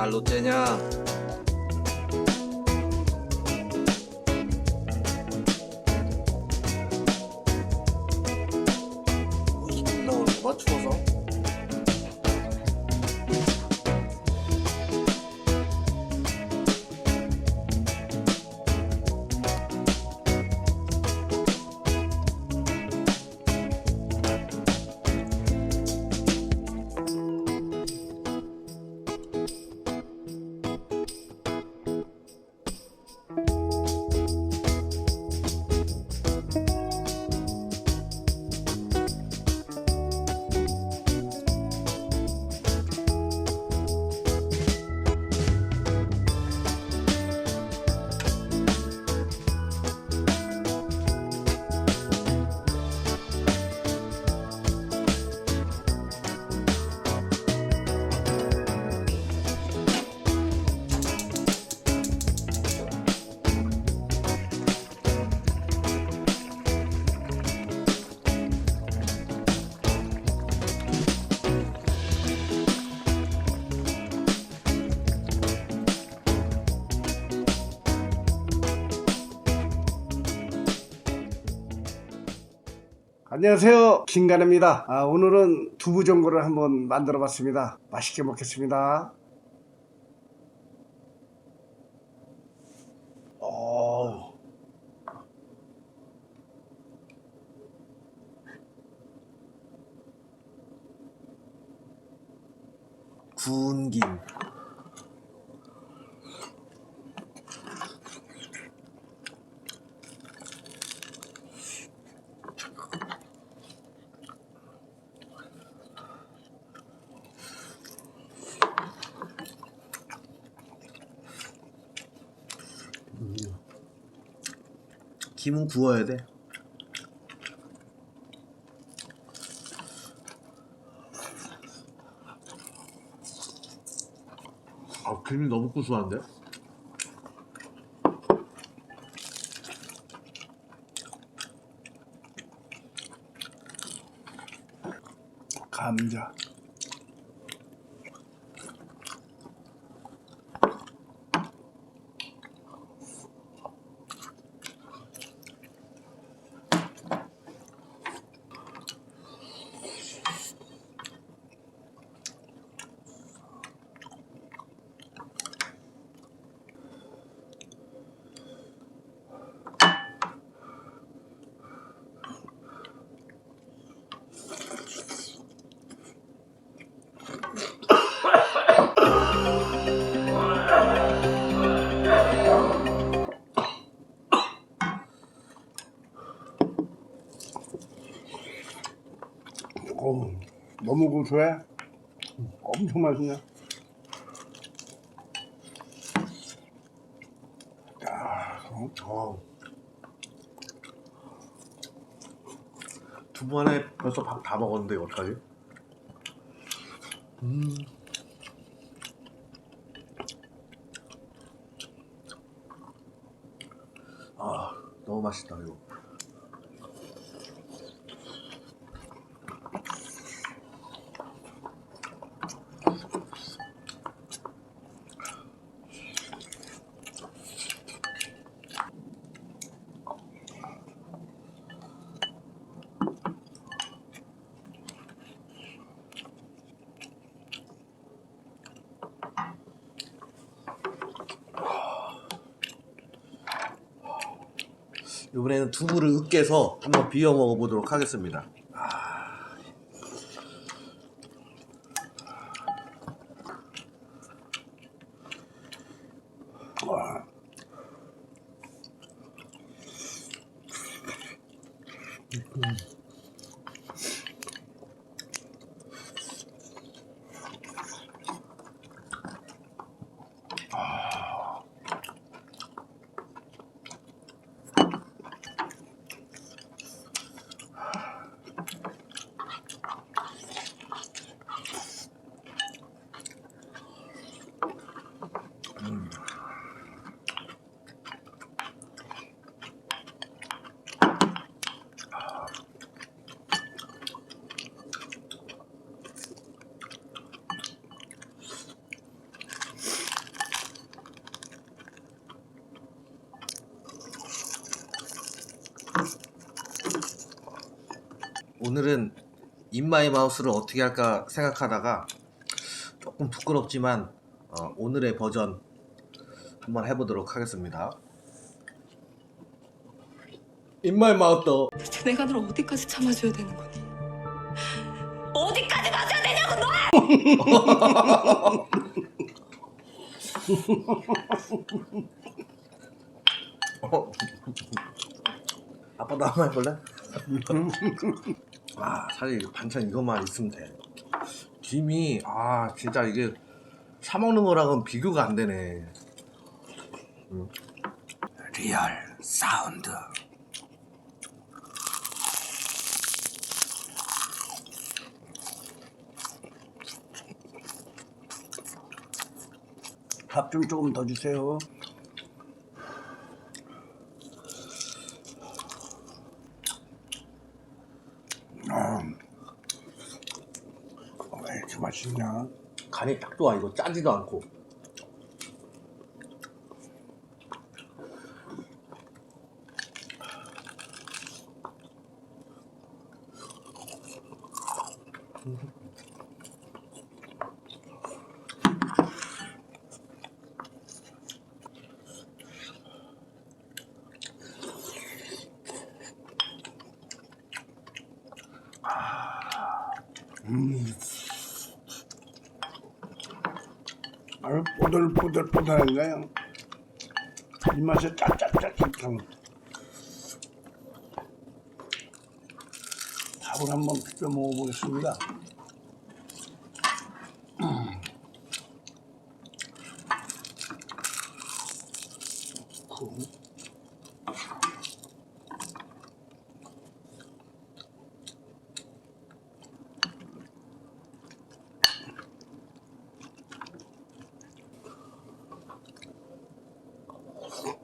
날 롯데냐? 안녕하세요. 김간입니다. 아, 오늘은 두부 전골을 한번 만들어 봤습니다. 맛있게 먹겠습니다. 어, 구운 김 김은 구워야 돼. 아, 김이 너무 구수한데? 감자. 너무 고소해. 엄청 맛있네. 야, 어, 어. 두 번에 벌써 밥 다 먹었는데 이거 어떡하지? 음. 아, 너무 맛있다 이거. 이번에는 두부를 으깨서 한번 비벼 먹어보도록 하겠습니다. 와. 오늘은 인마이 마우스를 어떻게 할까 생각하다가 조금 부끄럽지만 어, 오늘의 버전 한번 해보도록 하겠습니다. 인마이 마우스 대체 내가 널 어디까지 참아줘야 되는 거니? 어디까지 맞아야 되냐고 너! 어? 아빠도 한번 해볼래? 아 사실 반찬 이것만 있으면 돼 김이 아 진짜 이게 사 먹는 거랑은 비교가 안 되네 리얼 사운드. 밥 좀 조금 더 주세요. 음. 어, 왜 이렇게 맛있냐? 간이 딱 좋아 이거. 짜지도 않고 아유 뽀들뽀들뽀들한가요? 입맛에 짝짝짝짝한 밥을 한번 비벼 먹어보겠습니다.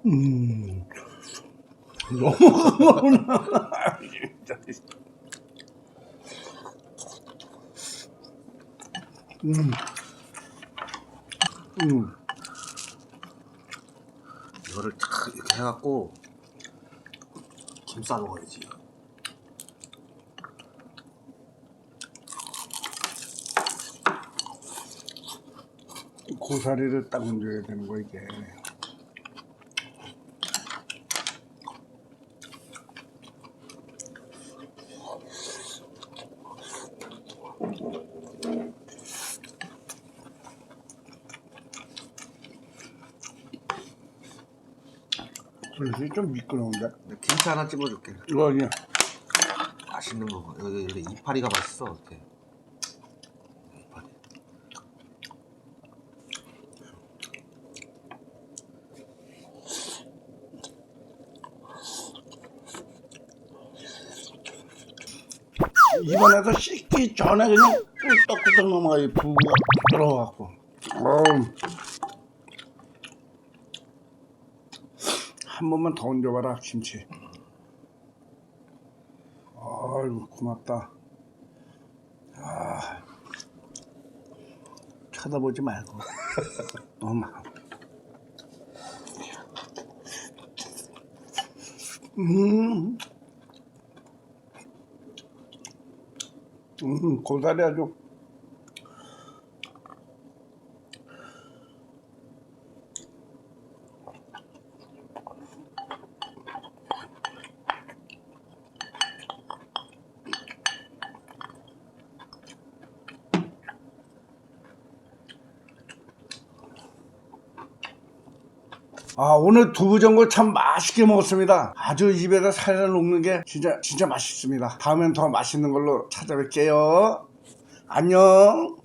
음. 너무. 진짜. 음. 음. 이거를 탁 이렇게 해갖고 김 싸 먹어야지 고사리를 딱 얹어야 되는 거 이게. 그릇이 좀 미끄러운데. 근데 김치 하나 찝어줄게 이거 그냥 맛있는 거 여기, 여기 이파리가 맛있어 이렇게 이파리 입안에서 씻기 전에 그냥 꿀떡꿀떡 넘어가 이 부가 들어가고. 어우. 한 번만 더 얹어봐라 김치. 아이고 고맙다. 아, 쳐다보지 말고. 엄마. 음. 음, 고사리 아주 아 오늘 두부전골 참 맛있게 먹었습니다. 아주 입에다 살살 녹는 게 진짜 진짜 맛있습니다. 다음엔 더 맛있는 걸로 찾아뵐게요. 안녕.